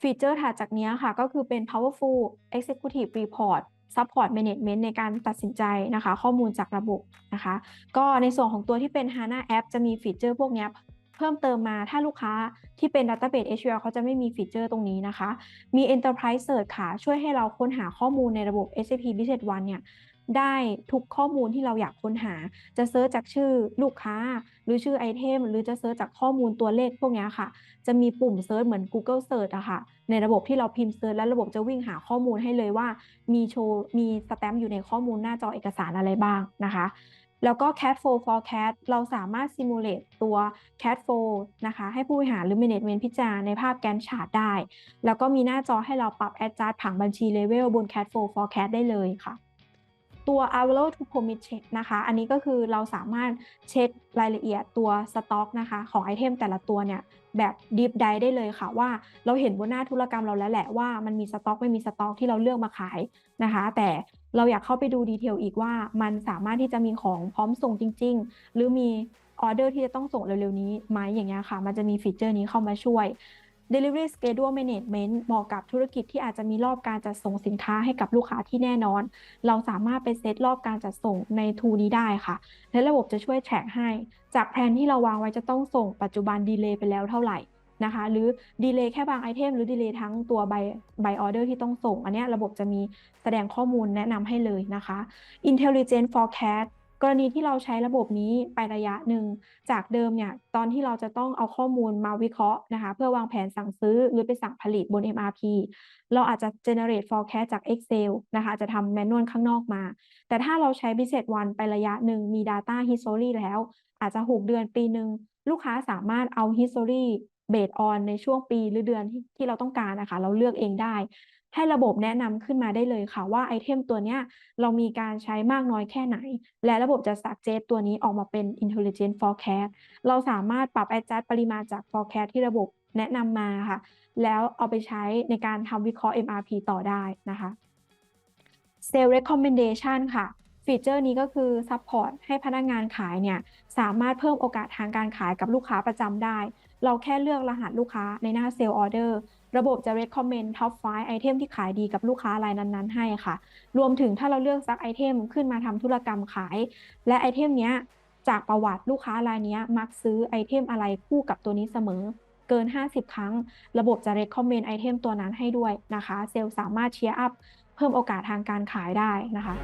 ฟีเจอร์ถัดจากนี้ค่ะก็คือเป็น powerful executive report support management ในการตัดสินใจนะคะ ข้อมูลจากระบบนะคะ ก็ในส่วนของตัวที่เป็น HANA App จะมีฟีเจอร์พวกนี้เพิ่มเติมมาถ้าลูกค้าที่เป็น Database SQL เขาจะไม่มีฟีเจอร์ตรงนี้นะคะ มี Enterprise Search ค่ะ ช่วยให้เราค้นหาข้อมูลในระบบ SAP Business One เนี่ย ได้ทุกข้อมูลที่เราอยากค้นหา จะเซิร์ชจากชื่อลูกค้า หรือชื่อไอเทมหรือจะเซิร์ชจากข้อมูลตัวเลขพวกนี้ค่ะ จะมีปุ่มเซิร์ชเหมือน Google Search อะค่ะ ในระบบที่เราพิมพ์เซิร์ชแล้วระบบจะวิ่งหาข้อมูลให้เลยว่า มีโชว์มีสแตมป์อยู่ในข้อมูลหน้าจอเอกสารอะไรบ้างนะคะแล้วก็ Cat Flow Forecast เราสามารถ simulate ตัว Cat Flow นะคะ ให้ผู้บริหารหรือ Management พิจารณาในภาพ Gantt chart ได้ แล้วก็มีหน้าจอให้เราปรับ adjust ผังบัญชี level บน Cat Flow Forecast ได้เลยค่ะ ตัว Available to Commit Check นะคะ อันนี้ก็คือเราสามารถเช็ครายละเอียดตัวสต็อกนะคะ ของไอเทมแต่ละตัวเนี่ยแบบ Deep Dive ได้เลยค่ะว่าเราเห็นบนหน้าธุรกรรมเราแล้วแหละว่ามันมีสต็อกไม่มีสต็อกที่เราเลือกมาขายนะคะ แต่เราอยากเข้าไปดูดีเทลอีกว่ามันสามารถที่จะมีของพร้อมส่งจริง ๆ หรือมีออเดอร์ที่จะต้องส่งเร็วๆนี้ไหมอย่างเงี้ยค่ะ มันจะมีฟีเจอร์นี้เข้ามาช่วย Delivery Schedule Management เหมาะกับธุรกิจที่อาจจะมีรอบการจัดส่งสินค้าให้กับลูกค้าที่แน่นอน เราสามารถไปเซตรอบการจัดส่งในทูนี้ได้ค่ะ และระบบจะช่วยแทร็กให้ จากแผนที่เราวางไว้จะต้องส่งปัจจุบันดีเลย์ไปแล้วเท่าไหร่นะคะหรือดีเลย์แค่บางไอเทมหรือดีเลย์ทั้งตัวใบใบออเดอร์ที่ต้องส่ง อันนี้ระบบจะมีแสดงข้อมูลแนะนำให้เลยนะคะ Intelligent Forecast กรณีที่เราใช้ระบบนี้ไประยะหนึ่ง จากเดิมเนี่ยตอนที่เราจะต้องเอาข้อมูลมาวิเคราะห์นะคะเพื่อวางแผนสั่งซื้อหรือไปสั่งผลิตบน MRP เราอาจจะ generate forecast จาก Excel นะคะจะทำ manual ข้างนอกมา แต่ถ้าเราใช้ Business One ไประยะหนึ่งมี data history แล้ว อาจจะ 6 เดือนปีหนึ่งลูกค้าสามารถเอา history based on ในช่วงปีหรือเดือนที่ที่เราต้องการนะคะ เราเลือกเองได้ ให้ระบบแนะนำขึ้นมาได้เลยค่ะว่าไอเทมตัวเนี้ยเรามีการใช้มากน้อยแค่ไหน และระบบจะสักเจตตัวนี้ออกมาเป็น intelligent forecast เราสามารถปรับ adjust ปริมาณจาก forecast ที่ระบบแนะนำมาค่ะ แล้วเอาไปใช้ในการทำวิเคราะห์ MRP ต่อได้นะคะ Sales recommendation ค่ะ ฟีเจอร์นี้ก็คือ support ให้พนักงานขายเนี่ยสามารถเพิ่มโอกาสทางการขายกับลูกค้าประจำได้ เราแค่เลือกรหัสลูกค้าในหน้า Sale Order ระบบจะ recommend top 5ไอเทมที่ขายดีกับลูกค้ารายนั้นๆ ให้ค่ะ รวมถึงถ้าเราเลือกซักไอเทมขึ้นมาทำธุรกรรมขาย และไอเทมเนี้ยจากประวัติลูกค้ารายนี้มักซื้อไอเทมอะไรคู่กับตัวนี้เสมอเกิน 50 ครั้ง ระบบจะ recommend ไอเทมตัวนั้นให้ด้วยนะคะ เซลล์สามารถเชียร์อัพ เพิ่มโอกาสทางการขายได้นะคะ